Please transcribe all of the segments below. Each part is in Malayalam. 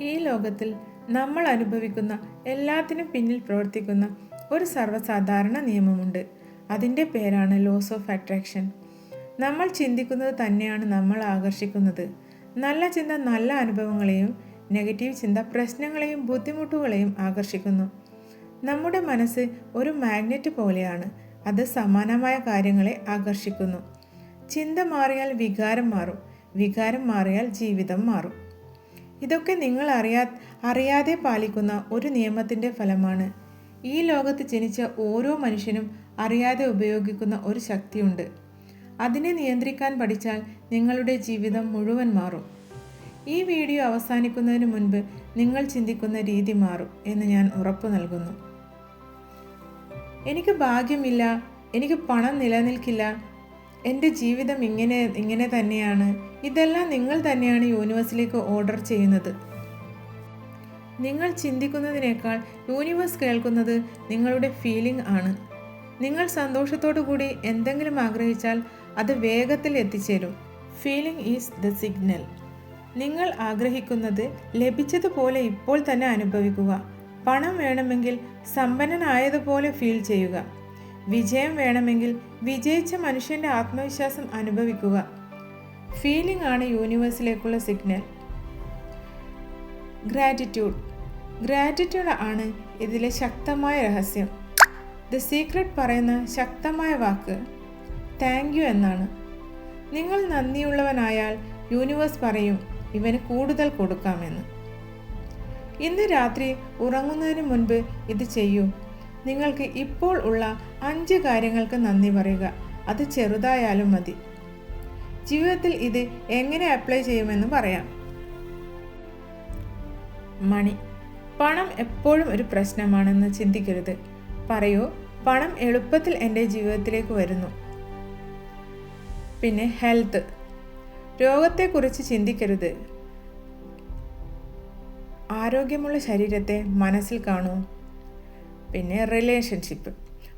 ഈ ലോകത്തിൽ നമ്മൾ അനുഭവിക്കുന്ന എല്ലാത്തിനും പിന്നിൽ പ്രവർത്തിക്കുന്ന ഒരു സർവസാധാരണ നിയമമുണ്ട്. അതിന്റെ പേരാണ് ലോസ് ഓഫ് അട്രാക്ഷൻ നമ്മൾ ചിന്തിക്കുന്നത് തന്നെയാണ് നമ്മൾ ആകർഷിക്കുന്നത്. നല്ല ചിന്ത നല്ല അനുഭവങ്ങളെയും നെഗറ്റീവ് ചിന്ത പ്രശ്നങ്ങളെയും ബുദ്ധിമുട്ടുകളെയും ആകർഷിക്കുന്നു. നമ്മുടെ മനസ്സ് ഒരു മാഗ്നറ്റ് പോലെയാണ്. അത് സമാനമായ കാര്യങ്ങളെ ആകർഷിക്കുന്നു. ചിന്ത മാറിയാൽ വികാരം മാറും. വികാരം മാറിയാൽ ജീവിതം മാറും. ഇതൊക്കെ നിങ്ങൾ അറിയാ അറിയാതെ പാലിക്കുന്ന ഒരു നിയമത്തിന്റെ ഫലമാണ്. ഈ ലോകത്ത് ജനിച്ച ഓരോ മനുഷ്യനും അറിയാതെ ഉപയോഗിക്കുന്ന ഒരു ശക്തിയുണ്ട്. അതിനെ നിയന്ത്രിക്കാൻ പഠിച്ചാൽ നിങ്ങളുടെ ജീവിതം മുഴുവൻ മാറും. ഈ വീഡിയോ അവസാനിക്കുന്നതിന് മുൻപ് നിങ്ങൾ ചിന്തിക്കുന്ന രീതി മാറും എന്ന് ഞാൻ ഉറപ്പ് നൽകുന്നു. എനിക്ക് ഭാഗ്യമില്ല എനിക്ക് പണം നിലനിൽക്കില്ല എന്റെ ജീവിതം ഇങ്ങനെ ഇങ്ങനെ തന്നെയാണ്. ഇതെല്ലാം നിങ്ങൾ തന്നെയാണ് യൂണിവേഴ്സിലേക്ക് ഓർഡർ ചെയ്യുന്നത്. നിങ്ങൾ ചിന്തിക്കുന്നതിനേക്കാൾ യൂണിവേഴ്സ് കേൾക്കുന്നത് നിങ്ങളുടെ ഫീലിംഗ് ആണ്. നിങ്ങൾ സന്തോഷത്തോടു കൂടി എന്തെങ്കിലും ആഗ്രഹിച്ചാൽ അത് വേഗത്തിൽ എത്തിച്ചേരും. Feeling is the signal. നിങ്ങൾ ആഗ്രഹിക്കുന്നത് ലഭിച്ചതുപോലെ ഇപ്പോൾ തന്നെ അനുഭവിക്കുക. പണം വേണമെങ്കിൽ സമ്പന്നനായതുപോലെ ഫീൽ ചെയ്യുക. വിജയം വേണമെങ്കിൽ വിജയിച്ച മനുഷ്യന്റെ ആത്മവിശ്വാസം അനുഭവിക്കുക. ഫീലിംഗ് ആണ് യൂണിവേഴ്സിലേക്കുള്ള സിഗ്നൽ ഗ്രാറ്റിറ്റ്യൂഡ് ഗ്രാറ്റിറ്റ്യൂഡ് ആണ് ഇതിലെ ശക്തമായ രഹസ്യം. ദ സീക്രട്ട് പറയുന്ന ശക്തമായ വാക്ക്. താങ്ക് യു എന്നാണ്. നിങ്ങൾ നന്ദിയുള്ളവനായാൽ യൂണിവേഴ്സ് പറയും ഇവന് കൂടുതൽ കൊടുക്കാമെന്ന്. ഇന്ന് രാത്രി ഉറങ്ങുന്നതിന് മുൻപ് ഇത് ചെയ്യൂ. നിങ്ങൾക്ക് ഇപ്പോൾ ഉള്ള അഞ്ച് കാര്യങ്ങൾക്ക് നന്ദി പറയുക. അത് ചെറുതായാലും മതി. ജീവിതത്തിൽ ഇത് എങ്ങനെ അപ്ലൈ ചെയ്യുമെന്ന് പറയാം. മണി പണം എപ്പോഴും ഒരു പ്രശ്നമാണെന്ന് ചിന്തിക്കരുത്. പറയൂ പണം എളുപ്പത്തിൽ എന്റെ ജീവിതത്തിലേക്ക് വരുന്നു. പിന്നെ ഹെൽത്ത് രോഗത്തെക്കുറിച്ച് ചിന്തിക്കരുത്. ആരോഗ്യമുള്ള ശരീരത്തെ മനസ്സിൽ കാണൂ. പിന്നെ റിലേഷൻഷിപ്പ്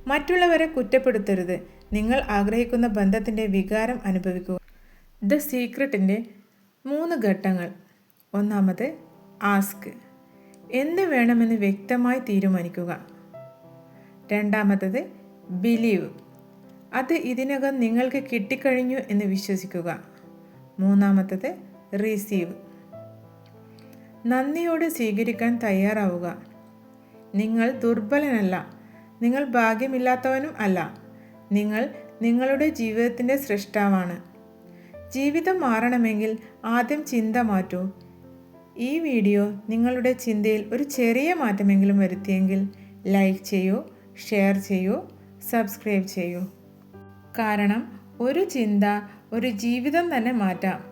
മറ്റുള്ളവരെ കുറ്റപ്പെടുത്തരുത്. നിങ്ങൾ ആഗ്രഹിക്കുന്ന ബന്ധത്തിന്റെ വികാരം അനുഭവിക്കുക. ദ സീക്രട്ടിന്റെ മൂന്ന് ഘട്ടങ്ങൾ. ഒന്നാമത് ആസ്ക് എന്ത് വേണമെന്ന് വ്യക്തമായി തീരുമാനിക്കുക. രണ്ടാമത്തത് ബിലീവ് അത് ഇതിനകം നിങ്ങൾക്ക് കിട്ടിക്കഴിഞ്ഞു എന്ന് വിശ്വസിക്കുക. മൂന്നാമത്തത് റിസീവ് നന്ദിയോട് സ്വീകരിക്കാൻ തയ്യാറാവുക. നിങ്ങൾ ദുർബലനല്ല. നിങ്ങൾ ഭാഗ്യമില്ലാത്തവനും അല്ല. നിങ്ങൾ നിങ്ങളുടെ ജീവിതത്തിന്റെ സൃഷ്ടാവാണ് ജീവിതം മാറണമെങ്കിൽ ആദ്യം ചിന്ത മാറ്റൂ. ഈ വീഡിയോ നിങ്ങളുടെ ചിന്തയിൽ ഒരു ചെറിയ മാറ്റമെങ്കിലും വരുത്തിയെങ്കിൽ ലൈക്ക് ചെയ്യൂ ഷെയർ ചെയ്യൂ സബ്സ്ക്രൈബ് ചെയ്യൂ. കാരണം ഒരു ചിന്ത ഒരു ജീവിതം തന്നെ മാറ്റാം.